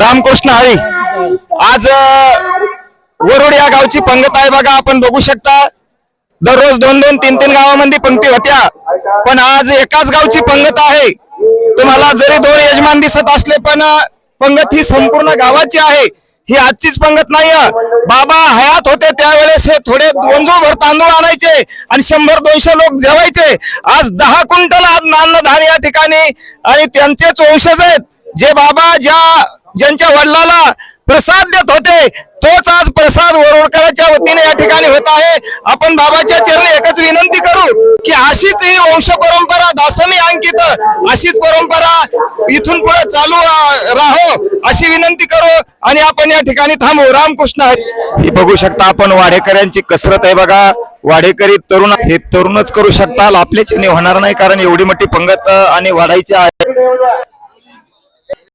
रामकृष्ण हरी. आज वरुड या गावची पंगत आहे बघा आपण बघू शकता. दररोज दोन दोन तीन तीन गावामध्ये पंक्ती होत्या. पण आज एकाच गावची पंगत आहे. तुम्हाला जरी दोन यजमान दिसत असले पण पंगत ही संपूर्ण गावाची आहे. ही आजचीच पंगत नाही बाबा हयात होते त्यावेळेस हे थोडे दोन भर तांदूळ आणायचे आणि शंभर दोनशे लोक जेवायचे. आज दहा क्विंटल आज धान या ठिकाणी आणि त्यांचेच वंशज आहेत. जे बाबा ज्या ज्यांच्या वडिलाला प्रसाद देत होते तोच आज प्रसाद वरुडकरांच्या वतीने या ठिकाणी होत आहे. आपण बाबाच्या चरणी एकच विनंती करू की अशीच ही वंश परंपरा दासमी अंकित अशीच परंपरा इथून पुढे चालू राहो अशी विनंती करू आणि आपण या ठिकाणी थांबू. रामकृष्ण हरी. ही बघू शकता आपण वाडेकऱ्यांची कसरत आहे बघा. वाडेकरी तरुण हे तरुणच करू शकताल चिन्ह होणार नाही कारण एवढी मोठी पंगत आणि वाढायची आहे.